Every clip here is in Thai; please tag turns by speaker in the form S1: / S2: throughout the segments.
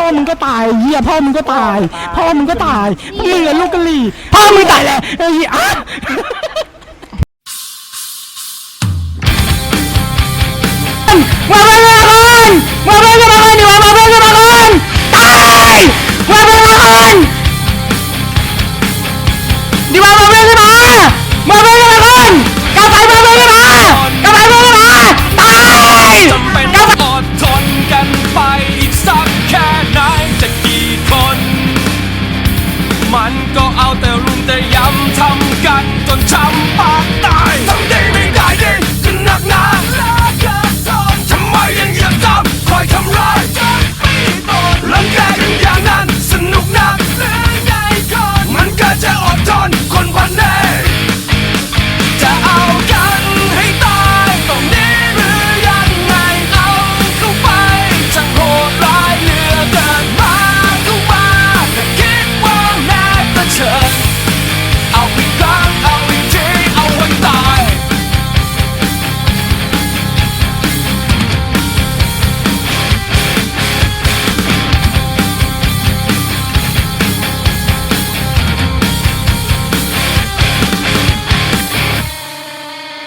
S1: พ่อมึงก็ตายเหี้ยพ่อมึงก็ตาย พ่อมึงก็ตายมึงเหลือลูกกะหรี่พ่อมึงตายแล้วไอ้เหี้ยอะมาเพื่อนมาก่อนมาเพื่อนมาก่อนดีกว่ามาเพื่อนมาก่อนตายมาเพื่อนมาก่อนดีกว่ามาเพื่อนมามาเพื่อนมาก่อน
S2: แต่รุมแต่ย้ำทำกันจนช้ำปากตาย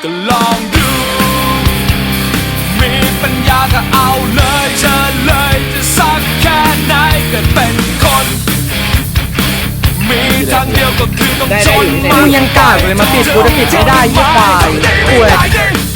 S2: ก็ลองดู มีปัญญาก็เอาเลยเชิญเลยจะสักแค่ไหนเกิดเป็นคน มีทางเดียวก็คือต้องชน
S1: มึงยังกล้าเลยมาปิดกูจะปิดไม่ได้ยี่ควายป่วย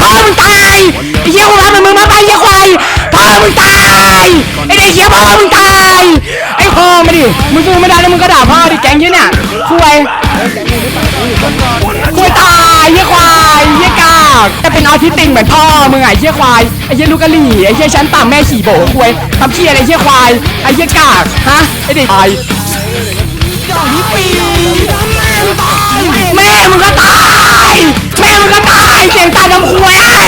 S1: พ่อมึงตายไอ้เหี้ยกูรับมึงมาไปไอ้เหี้ยควายพ่อมึงตายไอ้เด็กเหี้ยพ่อมึงตายไอ้พ่อมาดิมึงสู้ไม่ได้แล้วมึงก็ด่าพ่อดิแก๊งเหี้ยเนี่ยควายควายตายเหี้ยควายเหี้ยกากจะเป็นออทิสติกเหมือนพ่อมึงไงเหี้ยควายไอ้เหี้ยลูกกะหรี่ไอ้เหี้ยชั้นต่ำแม่ขี่โบกควายทำเหี้ยอะไรเหี้ยควายไอ้เหี้ยกากฮะไอ้เด็กควายแม่มึงก็ตาย งตายทำควยไอ้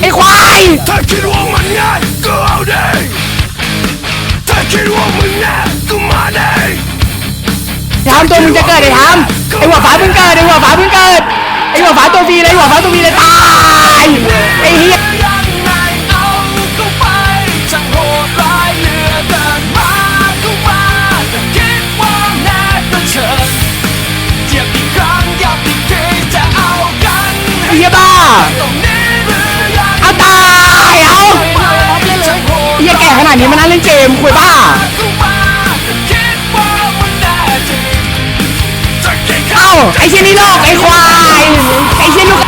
S1: ไอ้ควาย
S2: ถ้าคิดว่ามันง่ายก็เอาดิถ้าคิดว่ามึงแน่ก็มาดิ
S1: ทำตัวมึงจะเกิดไอ้ทำไอ้หัวฝาเพิ่งเกิดไอ้หัวฝาเพิ่งเกิดไอ้หัวฝาตัวฟีเลยหัวฝาตัวฟีเลยตายไอ้เหี้ย
S2: เหี้ยแก่
S1: ขนานี้มันนั่งเล่นเกมคุยบ้า
S2: เข้ามาถ้าคิดว่ามันแน่จริงจะกี่ครั้
S1: เอ้าไอ้เชี่ยนี่โลกไอ้ควายไอ้เชี่ยลูก